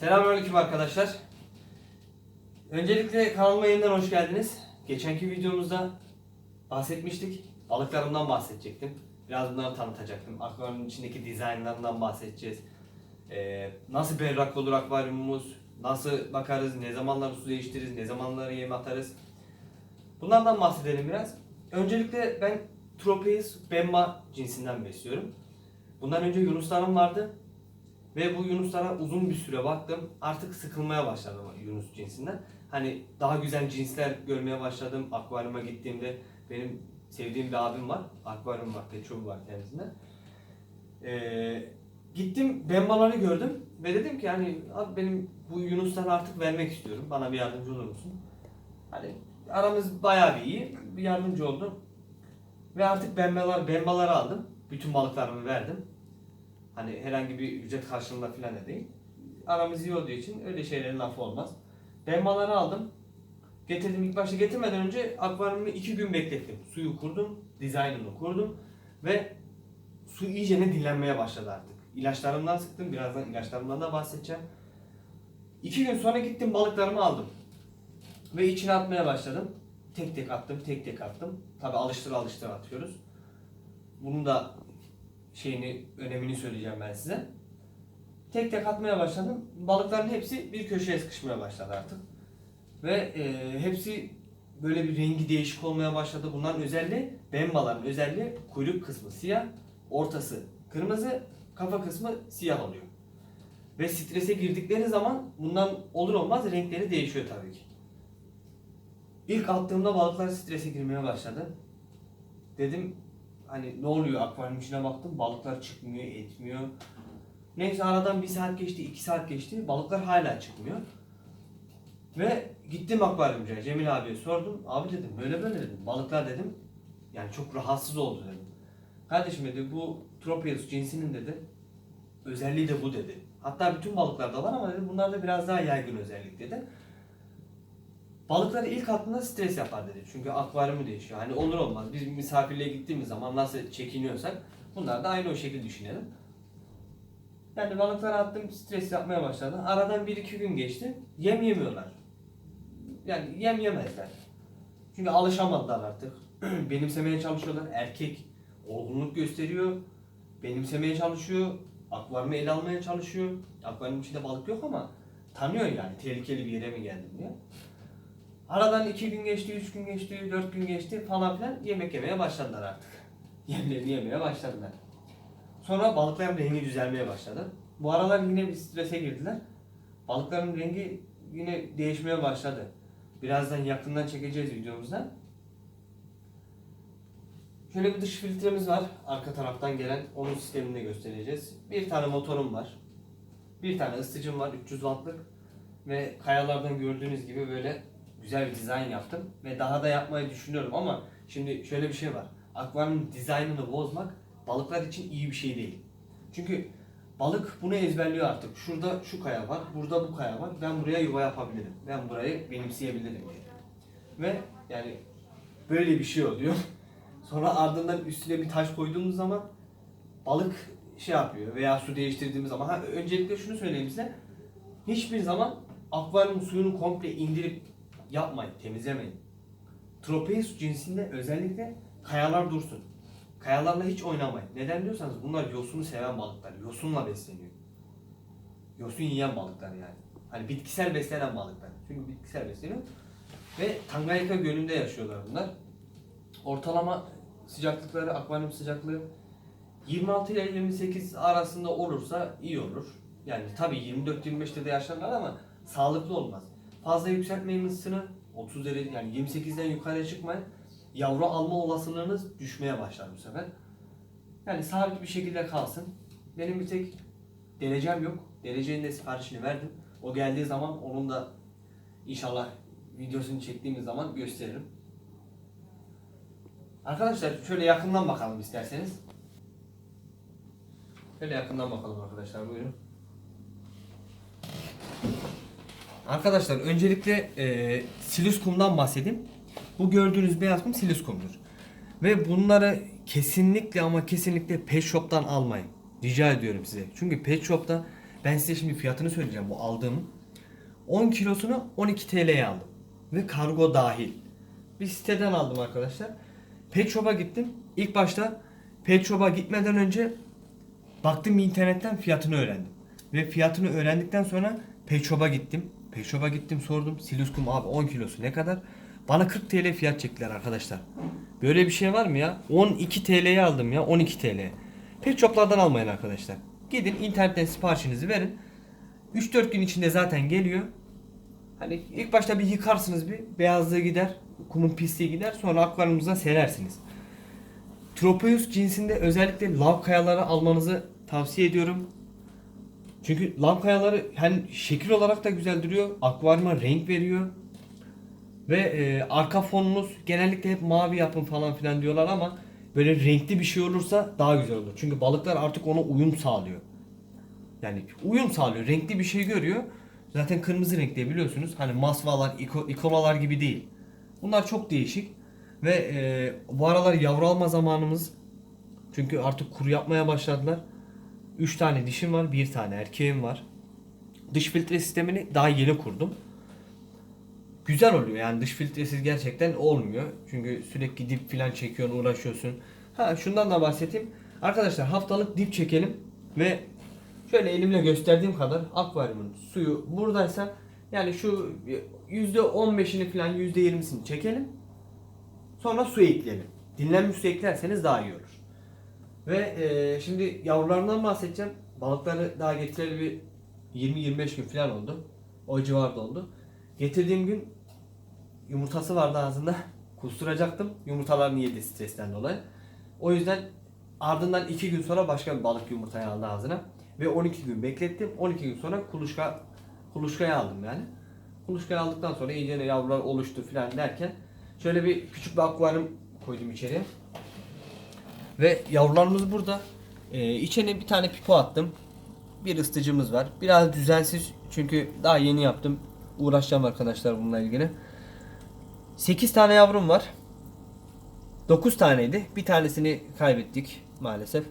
Selamünaleyküm arkadaşlar. Öncelikle kanalıma yeniden hoş geldiniz. Geçenki videomuzda bahsetmiştik. Balıklarımdan bahsedecektim. Biraz bunları tanıtacaktım. Akvaryumun içindeki dizaynlarından bahsedeceğiz. Ee, nasıl berrak olur akvaryumumuz, nasıl bakarız, ne zamanlar su değiştiririz, ne zamanları yem atarız. Bunlardan bahsedelim biraz. Öncelikle ben Tropeus bemba cinsinden besliyorum. Bundan önce Yunuslarım vardı. Ve bu yunuslara uzun bir süre baktım. Artık sıkılmaya başladım yunus cinsinden. Hani daha güzel cinsler görmeye başladım. Akvaryuma gittiğimde benim sevdiğim bir abim var. Akvaryum var, pet var kendisinde. Ee, gittim bembaları gördüm ve dedim ki hani abi benim bu yunusları artık vermek istiyorum. Bana bir yardımcı olur musun? Hani aramız bayağı bir iyi. Bir yardımcı oldu. Ve artık bembalar, bembaları aldım. Bütün balıklarımı verdim. Hani herhangi bir ücret karşılığında falan da değil. Aramız iyi olduğu için öyle şeylerin lafı olmaz. Bembaları aldım. Getirdim ilk başta getirmeden önce akvaryumu iki gün beklettim. Suyu kurdum, dizaynını kurdum ve su iyice ne dinlenmeye başladı artık. İlaçlarımdan sıktım, birazdan ilaçlarımdan da bahsedeceğim. İki gün sonra gittim balıklarımı aldım. Ve içine atmaya başladım. Tek tek attım, tek tek attım. Tabi alıştır alıştır atıyoruz. Bunun da şeyini, önemini söyleyeceğim ben size. Tek tek atmaya başladım. Balıkların hepsi bir köşeye sıkışmaya başladı artık. Ve e, hepsi böyle bir rengi değişik olmaya başladı. Bunların özelliği, bembaların özelliği kuyruk kısmı siyah, ortası kırmızı, kafa kısmı siyah oluyor. Ve strese girdikleri zaman bundan olur olmaz renkleri değişiyor tabii ki. İlk attığımda balıklar strese girmeye başladı. Dedim hani ne oluyor akvaryum içine baktım balıklar çıkmıyor etmiyor. Neyse aradan bir saat geçti iki saat geçti balıklar hala çıkmıyor. Ve gittim akvaryumcuya Cemil abiye sordum. Abi dedim böyle böyle dedim. Balıklar dedim yani çok rahatsız oldu dedim. Kardeşim dedi bu Tropeus cinsinin dedi özelliği de bu dedi. Hatta bütün balıklarda var ama dedi bunlarda biraz daha yaygın özellik dedi. Balıkları ilk attığında stres yapar dedi. Çünkü akvaryumu değişiyor. Hani olur olmaz. Biz misafirliğe gittiğimiz zaman nasıl çekiniyorsak bunlar da aynı o şekilde düşünelim. Yani balıkları attım stres yapmaya başladı. Aradan bir iki gün geçti. Yem yemiyorlar. Yani yem yemezler. Çünkü alışamadılar artık. Benimsemeye çalışıyorlar. Erkek olgunluk gösteriyor. Benimsemeye çalışıyor. Akvaryumu ele almaya çalışıyor. Akvaryumun içinde balık yok ama tanıyor yani tehlikeli bir yere mi geldim diye. Aradan iki gün geçti, üç gün geçti, dört gün geçti falan filan yemek yemeye başladılar artık. Yemlerini yemeye başladılar. Sonra balıkların rengi düzelmeye başladı. Bu aralar yine bir strese girdiler. Balıkların rengi yine değişmeye başladı. Birazdan yakından çekeceğiz videomuzda. Şöyle bir dış filtremiz var. Arka taraftan gelen. Onun sistemini de göstereceğiz. Bir tane motorum var. Bir tane ısıtıcım var. 300 wattlık. Ve kayalardan gördüğünüz gibi böyle güzel bir dizayn yaptım. Ve daha da yapmayı düşünüyorum ama şimdi şöyle bir şey var. Akvaryumun dizaynını bozmak balıklar için iyi bir şey değil. Çünkü balık bunu ezberliyor artık. Şurada şu kaya var, burada bu kaya var. Ben buraya yuva yapabilirim. Ben burayı benimseyebilirim diye. Ve yani böyle bir şey oluyor. Sonra ardından üstüne bir taş koyduğumuz zaman balık şey yapıyor veya su değiştirdiğimiz zaman ha, öncelikle şunu söyleyeyim size. Hiçbir zaman akvaryum suyunu komple indirip yapmayın, temizlemeyin. Tropeus cinsinde özellikle kayalar dursun. Kayalarla hiç oynamayın. Neden diyorsanız bunlar yosunu seven balıklar. Yosunla besleniyor. Yosun yiyen balıklar yani. Hani bitkisel beslenen balıklar. Çünkü bitkisel besleniyor. Ve Tanganyika gölünde yaşıyorlar bunlar. Ortalama sıcaklıkları, akvaryum sıcaklığı 26 ile 28 arasında olursa iyi olur. Yani tabii 24-25'te de yaşarlar ama sağlıklı olmaz. Fazla yükseltmeyin ısısını 30 derece yani 28'den yukarıya çıkmayın. Yavru alma olasılığınız düşmeye başlar bu sefer. Yani sabit bir şekilde kalsın. Benim bir tek derecem yok. Derecenin de siparişini verdim. O geldiği zaman onun da inşallah videosunu çektiğimiz zaman gösteririm. Arkadaşlar şöyle yakından bakalım isterseniz. Şöyle yakından bakalım arkadaşlar buyurun. Arkadaşlar öncelikle e, silüs kumdan bahsedeyim. Bu gördüğünüz beyaz kum silüs kumdur. Ve bunları kesinlikle ama kesinlikle pet shop'tan almayın. Rica ediyorum size. Çünkü pet shop'ta Ben size şimdi fiyatını söyleyeceğim bu aldığımın. 10 kilosunu 12 TL'ye aldım. Ve kargo dahil. Bir siteden aldım arkadaşlar. Pet Shop'a gittim. İlk başta Pet Shop'a gitmeden önce baktım internetten fiyatını öğrendim. Ve fiyatını öğrendikten sonra Pet Shop'a gittim. Pet Shop'a gittim sordum. Siluskum abi 10 kilosu ne kadar? Bana 40 TL fiyat çektiler arkadaşlar. Böyle bir şey var mı ya? 12 TL'ye aldım ya 12 TL. Pet Shop'lardan almayın arkadaşlar. Gidin internetten siparişinizi verin. 3-4 gün içinde zaten geliyor. Hani ilk başta bir yıkarsınız bir beyazlığı gider, kumun pisliği gider sonra akvaryumunuza serersiniz. Tropeus cinsinde özellikle lav kayaları almanızı tavsiye ediyorum. Çünkü lav kayaları hem şekil olarak da güzel duruyor, akvaryuma renk veriyor. Ve e, arka fonunuz genellikle hep mavi yapın falan filan diyorlar ama böyle renkli bir şey olursa daha güzel olur. Çünkü balıklar artık ona uyum sağlıyor. Yani uyum sağlıyor. Renkli bir şey görüyor. Zaten kırmızı renkte biliyorsunuz. Hani masvalar, iko, ikolalar gibi değil. Bunlar çok değişik. Ve e, bu aralar yavru alma zamanımız. Çünkü artık kuru yapmaya başladılar. 3 tane dişim var, bir tane erkeğim var. Dış filtre sistemini daha yeni kurdum. Güzel oluyor yani dış filtresiz gerçekten olmuyor. Çünkü sürekli dip filan çekiyorsun, uğraşıyorsun. Ha şundan da bahsedeyim. Arkadaşlar haftalık dip çekelim ve şöyle elimle gösterdiğim kadar akvaryumun suyu buradaysa yani şu %15'ini falan %20'sini çekelim. Sonra su ekleyelim. Dinlenmiş su eklerseniz daha iyi olur. Ve e, şimdi yavrularından bahsedeceğim. Balıkları daha getireli bir 20-25 gün falan oldu. O civarda oldu. Getirdiğim gün yumurtası vardı ağzında. Kusturacaktım. Yumurtalarını yedi stresten dolayı. O yüzden ardından 2 gün sonra başka bir balık yumurtayı aldı ağzına. Ve 12 gün beklettim. 12 gün sonra kuluçka kuluçkaya aldım yani. Kuluçkaya aldıktan sonra iyice yavrular oluştu falan derken şöyle bir küçük bir akvaryum koydum içeriye. Ve yavrularımız burada. Ee, içine bir tane pipo attım. Bir ısıtıcımız var. Biraz düzensiz çünkü daha yeni yaptım. Uğraşacağım arkadaşlar bununla ilgili. 8 tane yavrum var. 9 taneydi. Bir tanesini kaybettik maalesef.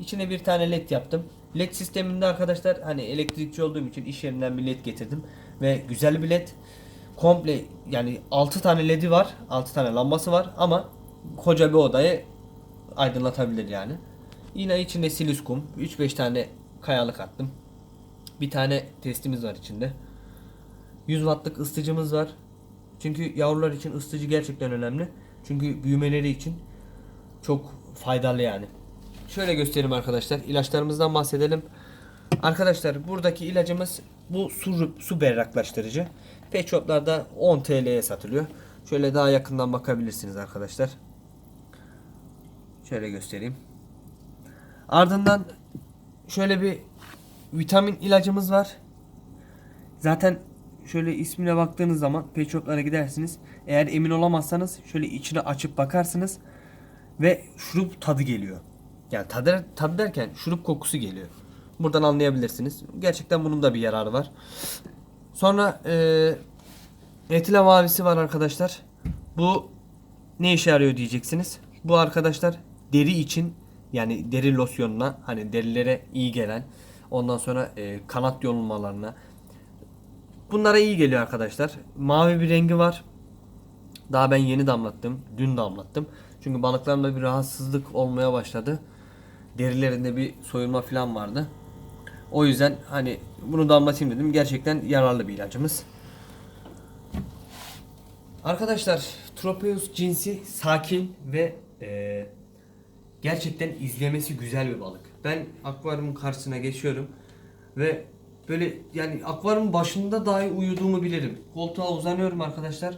İçine bir tane led yaptım. Led sisteminde arkadaşlar hani elektrikçi olduğum için iş yerinden bir led getirdim. Ve güzel bir led. Komple yani 6 tane ledi var. 6 tane lambası var ama koca bir odayı aydınlatabilir yani. Yine içinde siliskum. 3-5 tane kayalık attım. Bir tane testimiz var içinde. 100 wattlık ısıtıcımız var. Çünkü yavrular için ısıtıcı gerçekten önemli. Çünkü büyümeleri için çok faydalı yani. Şöyle göstereyim arkadaşlar. İlaçlarımızdan bahsedelim. Arkadaşlar buradaki ilacımız bu su, su berraklaştırıcı. Pet shoplarda 10 TL'ye satılıyor. Şöyle daha yakından bakabilirsiniz arkadaşlar. Şöyle göstereyim. Ardından şöyle bir vitamin ilacımız var. Zaten şöyle ismine baktığınız zaman pet gidersiniz. Eğer emin olamazsanız şöyle içine açıp bakarsınız ve şurup tadı geliyor. Yani tadı, tadı derken şurup kokusu geliyor. Buradan anlayabilirsiniz. Gerçekten bunun da bir yararı var. Sonra eee Etile mavisi var arkadaşlar. Bu ne işe yarıyor diyeceksiniz. Bu arkadaşlar deri için yani deri losyonuna hani derilere iyi gelen ondan sonra e, kanat yolunmalarına bunlara iyi geliyor arkadaşlar. Mavi bir rengi var. Daha ben yeni damlattım. Dün damlattım. Çünkü balıklarımda bir rahatsızlık olmaya başladı. Derilerinde bir soyulma falan vardı. O yüzden hani bunu damlatayım dedim. Gerçekten yararlı bir ilacımız. Arkadaşlar Tropeus cinsi sakin ve e, gerçekten izlemesi güzel bir balık. Ben akvaryumun karşısına geçiyorum ve böyle yani akvaryumun başında dahi uyuduğumu bilirim. Koltuğa uzanıyorum arkadaşlar.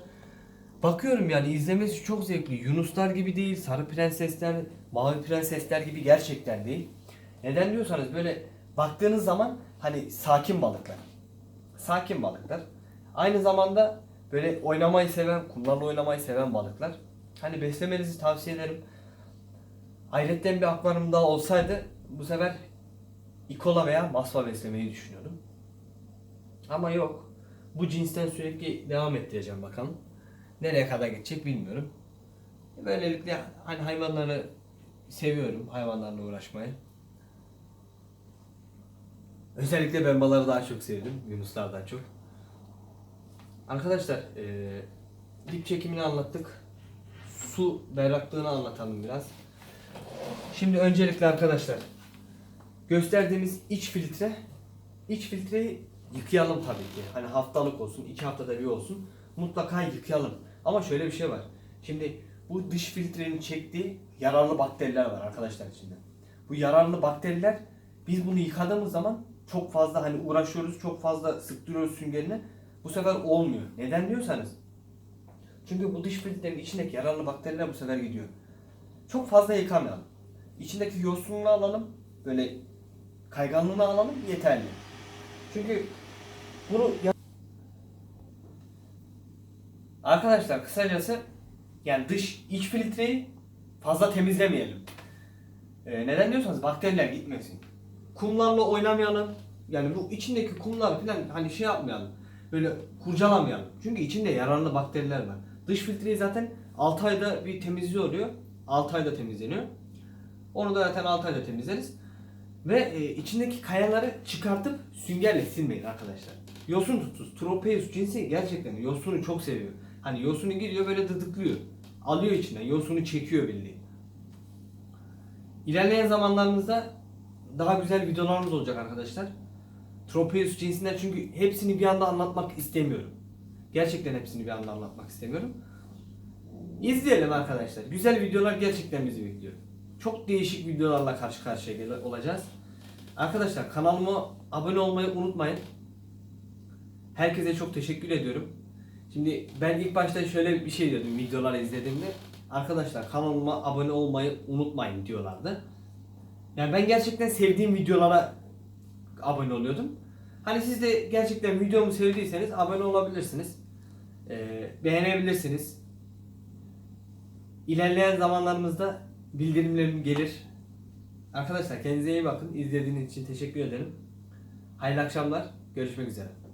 Bakıyorum yani izlemesi çok zevkli. Yunuslar gibi değil, sarı prensesler, mavi prensesler gibi gerçekten değil. Neden diyorsanız böyle baktığınız zaman hani sakin balıklar. Sakin balıklar. Aynı zamanda böyle oynamayı seven, kumlarla oynamayı seven balıklar. Hani beslemenizi tavsiye ederim. Ayrıca bir akvaryum daha olsaydı bu sefer ikola veya masva beslemeyi düşünüyordum. Ama yok. Bu cinsten sürekli devam ettireceğim bakalım. Nereye kadar gidecek bilmiyorum. Böylelikle hani hayvanları seviyorum. Hayvanlarla uğraşmayı. Özellikle ben balığı daha çok sevdim. Yunuslardan çok. Arkadaşlar eee dip çekimini anlattık. Su berraklığını anlatalım biraz. Şimdi öncelikle arkadaşlar gösterdiğimiz iç filtre iç filtreyi yıkayalım tabii ki. Hani haftalık olsun, iki haftada bir olsun. Mutlaka yıkayalım. Ama şöyle bir şey var. Şimdi bu dış filtrenin çektiği yararlı bakteriler var arkadaşlar içinde. Bu yararlı bakteriler biz bunu yıkadığımız zaman çok fazla hani uğraşıyoruz, çok fazla sıktırıyoruz süngerini. Bu sefer olmuyor. Neden diyorsanız çünkü bu dış filtrenin içindeki yararlı bakteriler bu sefer gidiyor. Çok fazla yıkamayalım. İçindeki yosunluğunu alalım. Böyle kayganlığını alalım yeterli. Çünkü bunu Arkadaşlar kısacası yani dış iç filtreyi fazla temizlemeyelim. Ee, neden diyorsanız bakteriler gitmesin. Kumlarla oynamayalım. Yani bu içindeki kumlar falan hani şey yapmayalım. Böyle kurcalamayalım. Çünkü içinde yararlı bakteriler var. Dış filtreyi zaten 6 ayda bir temizliği oluyor. 6 ayda temizleniyor. Onu da zaten 6 ayda temizleriz. Ve e, içindeki kayaları çıkartıp süngerle silmeyin arkadaşlar. Yosun tutsuz. Tropeus cinsi gerçekten yosunu çok seviyor. Hani yosunu gidiyor böyle dıdıklıyor. Alıyor içinden. Yosunu çekiyor bildiğin. İlerleyen zamanlarımızda daha güzel videolarımız olacak arkadaşlar. Tropeus cinsinden çünkü hepsini bir anda anlatmak istemiyorum. Gerçekten hepsini bir anda anlatmak istemiyorum. İzleyelim arkadaşlar. Güzel videolar gerçekten bizi bekliyor. Çok değişik videolarla karşı karşıya olacağız. Arkadaşlar kanalıma abone olmayı unutmayın. Herkese çok teşekkür ediyorum. Şimdi ben ilk başta şöyle bir şey diyordum videoları izlediğimde. Arkadaşlar kanalıma abone olmayı unutmayın diyorlardı. Yani ben gerçekten sevdiğim videolara abone oluyordum. Hani siz de gerçekten videomu sevdiyseniz abone olabilirsiniz. Ee, beğenebilirsiniz. İlerleyen zamanlarımızda bildirimlerim gelir. Arkadaşlar kendinize iyi bakın. İzlediğiniz için teşekkür ederim. Hayırlı akşamlar. Görüşmek üzere.